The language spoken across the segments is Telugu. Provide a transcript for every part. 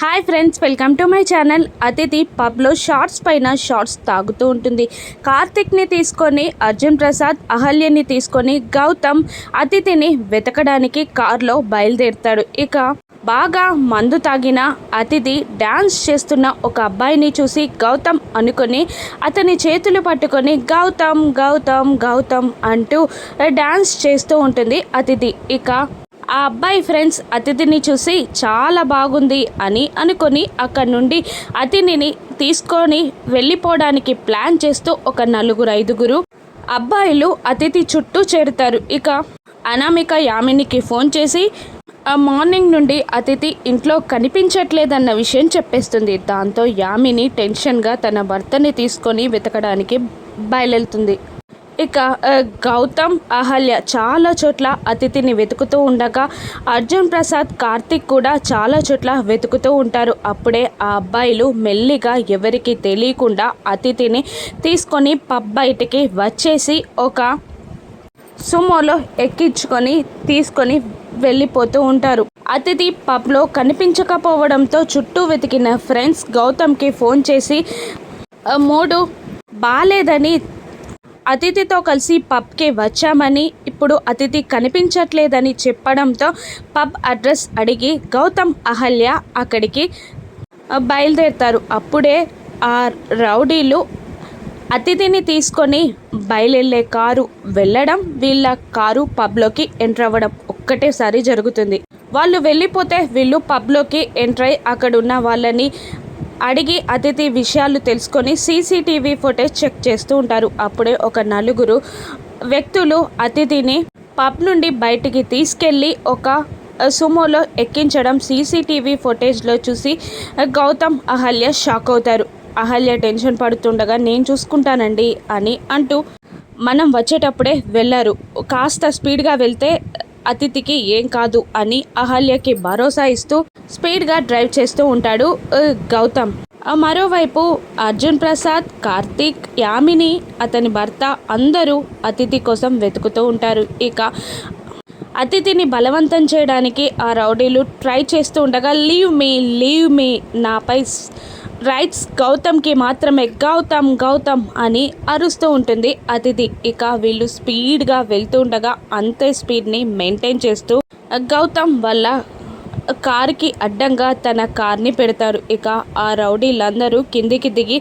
Hi friends welcome to my channel. అతిథి పబ్లో షార్ట్స్ పైన షార్ట్స్ తాగుతూ ఉంటుంది. కార్తిక్ని తీసుకొని అర్జున్ ప్రసాద్ అహల్యని తీసుకొని గౌతమ్ అతిథిని వెతకడానికి కార్లో బయలుదేరుతాడు. ఇక బాగా మందు తాగిన అతిథి డ్యాన్స్ చేస్తున్న ఒక అబ్బాయిని చూసి గౌతమ్ అనుకొని అతని చేతులు పట్టుకొని గౌతమ్ గౌతమ్ గౌతమ్ అంటూ డ్యాన్స్ చేస్తూ ఉంటుంది అతిథి. ఇక ఆ అబ్బాయి ఫ్రెండ్స్ అతిథిని చూసి చాలా బాగుంది అని అనుకొని అక్కడి నుండి అతిథిని తీసుకొని వెళ్ళిపోవడానికి ప్లాన్ చేస్తూ ఒక నలుగురు ఐదుగురు అబ్బాయిలు అతిథి చుట్టూ చేరుతారు. ఇక అనామిక యామినికి ఫోన్ చేసి ఆ మార్నింగ్ నుండి అతిథి ఇంట్లో కనిపించట్లేదన్న విషయం చెప్పేస్తుంది. దాంతో యామిని టెన్షన్గా తన భర్తని తీసుకొని వెతకడానికి బయలుదేరుతుంది. ఇక గౌతమ్ అహల్య చాలా చోట్ల అతిథిని వెతుకుతూ ఉండగా అర్జున్ ప్రసాద్ కార్తిక్ కూడా చాలా చోట్ల వెతుకుతూ ఉంటారు. అప్పుడే ఆ అబ్బాయిలు మెల్లిగా ఎవరికి తెలియకుండా అతిథిని తీసుకొని పబ్ బయటికి వచ్చేసి ఒక సుమోలో ఎక్కించుకొని తీసుకొని వెళ్ళిపోతూ ఉంటారు. అతిథి పబ్లో కనిపించకపోవడంతో చుట్టూ వెతికిన ఫ్రెండ్స్ గౌతమ్కి ఫోన్ చేసి మూడు బాలేదని అతిథితో కలిసి పబ్కి వచ్చామని ఇప్పుడు అతిథి కనిపించట్లేదని చెప్పడంతో పబ్ అడ్రస్ అడిగి గౌతమ్ అహల్య అక్కడికి బయలుదేరుతారు. అప్పుడే ఆ రౌడీలు అతిథిని తీసుకొని బయలుదేరే కారు వెళ్ళడం వీళ్ళ కారు పబ్లోకి ఎంటర్ అవ్వడం ఒక్కటేసారి జరుగుతుంది. వాళ్ళు వెళ్ళిపోతే వీళ్ళు పబ్లోకి ఎంటర్ అయి అక్కడ ఉన్న వాళ్ళని అడిగి అతిథి విషయాలు తెలుసుకొని సీసీటీవీ ఫుటేజ్ చెక్ చేస్తూ ఉంటారు. అప్పుడే ఒక నలుగురు వ్యక్తులు అతిథిని పబ్ నుండి బయటికి తీసుకెళ్ళి ఒక సుమోలో ఎక్కించడం సీసీటీవీ ఫుటేజ్లో చూసి గౌతమ్ అహల్య షాక్ అవుతారు. అహల్య టెన్షన్ పడుతుండగా నేను చూసుకుంటానండి అని అంటూ మనం వచ్చేటప్పుడే వెళ్ళారు. కాస్త స్పీడ్గా వెళ్తే అతిథికి ఏం కాదు అని అహల్యకి భరోసా ఇస్తూ స్పీడ్గా డ్రైవ్ చేస్తూ ఉంటాడు గౌతమ్. మరోవైపు అర్జున్ ప్రసాద్ కార్తీక్ యామిని అతని భర్త అందరూ అతిథి కోసం వెతుకుతూ ఉంటారు. ఇక అతిథిని బలవంతం చేయడానికి ఆ రౌడీలు ట్రై చేస్తూ ఉండగా లీవ్ మీ లీవ్ మీ నాపై రైట్స్ గౌతమ్కి మాత్రమే గౌతమ్ గౌతమ్ అని అరుస్తూ ఉంటుంది. అతిథి ఇక వీళ్ళు స్పీడ్గా వెళ్తూ ఉండగా అంతే స్పీడ్ని మెయింటైన్ చేస్తూ గౌతమ్ వల్ల కారుకి అడ్డంగా తన కార్ని పెడతారు. ఇక ఆ రౌడీలందరూ కిందికి దిగి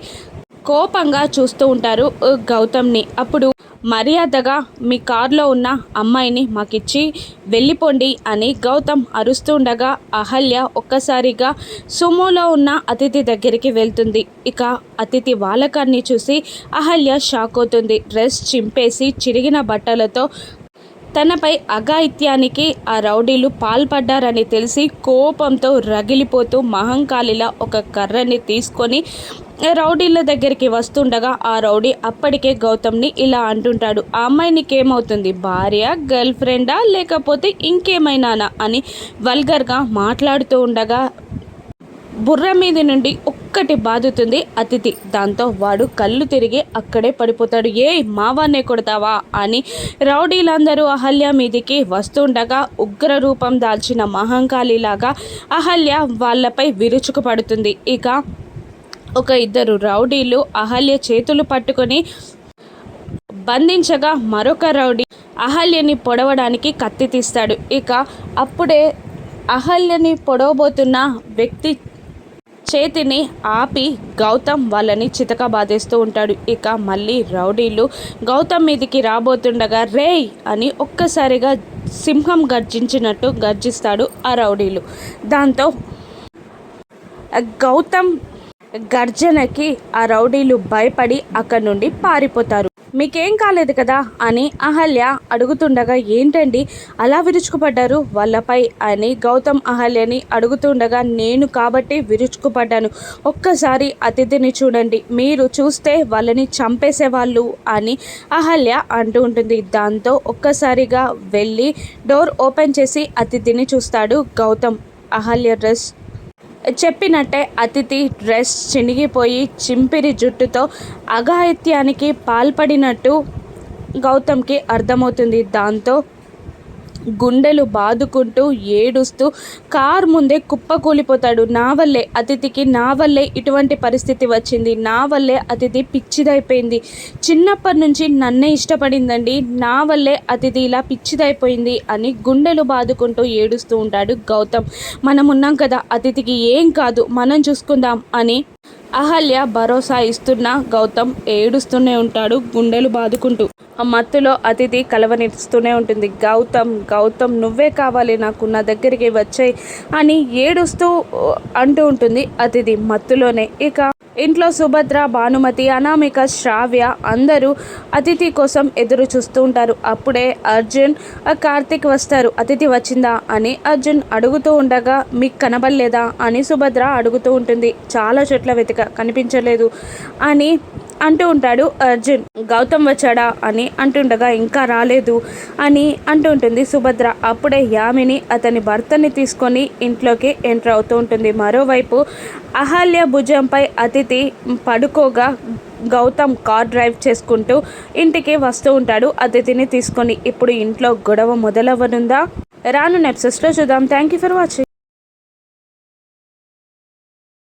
కోపంగా చూస్తూ ఉంటారు గౌతమ్ని. అప్పుడు మర్యాదగా మీ కారులో ఉన్న అమ్మాయిని మాకిచ్చి వెళ్ళిపోండి అని గౌతమ్ అరుస్తుండగా అహల్య ఒక్కసారిగా సుమోలో ఉన్న అతిథి దగ్గరికి వెళ్తుంది. ఇక అతిథి వాలకాన్ని చూసి అహల్య షాక్ అవుతుంది. డ్రెస్ చింపేసి చిరిగిన బట్టలతో తనపై అఘాయిత్యానికి ఆ రౌడీలు పాల్పడ్డారని తెలిసి కోపంతో రగిలిపోతూ మహంకాళిలా ఒక కర్రని తీసుకొని రౌడీల దగ్గరికి వస్తుండగా ఆ రౌడీ అప్పటికే గౌతమ్ని ఇలా అంటుంటాడు ఆ అమ్మాయి నీకేమవుతుంది? భార్య గర్ల్ ఫ్రెండా లేకపోతే ఇంకేమైనానా? అని వల్గర్గా మాట్లాడుతూ ఉండగా బుర్ర మీద నుండి ఒక్కటి బాదుతుంది అతిథి. దాంతో వాడు కళ్ళు తిరిగి అక్కడే పడిపోతాడు. ఏ మావానే కొడతావా? అని రౌడీలందరూ అహల్య మీదికి వస్తుండగా ఉగ్ర రూపం దాల్చిన మహంకాళిలాగా అహల్య వాళ్ళపై విరుచుకుపడుతుంది. ఇక ఒక ఇద్దరు రౌడీలు అహల్య చేతులు పట్టుకొని బంధించగా మరొక రౌడీ అహల్యని పొడవడానికి కత్తి తీస్తాడు. ఇక అప్పుడే అహల్యని పొడవబోతున్న వ్యక్తి చేతిని ఆపి గౌతమ్ వాళ్ళని చితక బాధేస్తూ ఉంటాడు. ఇక మళ్ళీ రౌడీలు గౌతమ్ మీదికి రాబోతుండగా రేయ్! అని ఒక్కసారిగా సింహం గర్జించినట్టు గర్జిస్తాడు ఆ రౌడీలు. దాంతో గౌతమ్ గర్జనకి ఆ రౌడీలు భయపడి అక్కడి నుండి పారిపోతారు. మీకేం కాలేదు కదా అని అహల్య అడుగుతుండగా ఏంటండి? అలా విరుచుకుపడ్డారు? వాళ్ళపై అని గౌతమ్ అహల్యని అడుగుతుండగా నేను కాబట్టి విరుచుకుపడ్డాను. ఒక్కసారి అతిథిని చూడండి. మీరు చూస్తే వాళ్ళని చంపేసేవాళ్ళు అని అహల్య అంటూ ఉంటుంది. దాంతో ఒక్కసారిగా వెళ్ళి డోర్ ఓపెన్ చేసి అతిథిని చూస్తాడు గౌతమ్. అహల్య డ్రెస్ చెప్పినట్టే అతిథి డ్రెస్ చినిగిపోయి చింపిరి జుట్టుతో అఘాయిత్యానికి పాల్పడినట్టు గౌతమ్కి అర్థమవుతుంది. దాంతో గుండెలు బాదుకుంటూ ఏడుస్తూ కార్ ముందే కుప్పకూలిపోతాడు. నా వల్లే అతిథికి నా వల్లే ఇటువంటి పరిస్థితి వచ్చింది. నా వల్లే అతిథి పిచ్చిదైపోయింది. చిన్నప్పటి నుంచి నన్నే ఇష్టపడిందండి. నా వల్లే అతిథి ఇలా పిచ్చిదైపోయింది అని గుండెలు బాదుకుంటూ ఏడుస్తూ ఉంటాడు గౌతమ్. మనం ఉన్నాం కదా అతిథికి ఏం కాదు మనం చూసుకుందాం అని అహల్య భరోసా ఇస్తున్న గౌతమ్ ఏడుస్తూనే ఉంటాడు గుండెలు బాదుకుంటూ. మత్తులో అతిథి కలవనిస్తూనే ఉంటుంది. గౌతమ్ గౌతమ్ నువ్వే కావాలి నాకు నా దగ్గరికి వచ్చాయి అని ఏడుస్తూ అంటూ ఉంటుంది అతిథి మత్తులోనే. ఇక ఇంట్లో సుభద్ర భానుమతి అనామిక శ్రావ్య అందరూ అతిథి కోసం ఎదురు చూస్తూ ఉంటారు. అప్పుడే అర్జున్ కార్తిక్ వస్తారు. అతిథి వచ్చిందా? అని అర్జున్ అడుగుతూ ఉండగా మీకు కనబడలేదా? అని సుభద్ర అడుగుతూ ఉంటుంది. చాలా చోట్ల వెతిక కనిపించలేదు అని అంటూ ఉంటాడు అర్జున్ గౌతమ్ వచ్చాడా? అని అంటుండగా ఇంకా రాలేదు అని అంటూ ఉంటుంది సుభద్ర. అప్పుడే యామిని అతని భర్తని తీసుకొని ఇంట్లోకి ఎంటర్ అవుతూ ఉంటుంది. మరోవైపు అహల్య భుజంపై అతిథి పడుకోగా గౌతమ్ కార్ డ్రైవ్ చేసుకుంటూ ఇంటికి వస్తూ ఉంటాడు. అతిథిని తీసుకొని ఇప్పుడు ఇంట్లో గొడవ మొదలవ్వనుందా? రాను నెప్సెస్లో చూద్దాం. Thank you for watching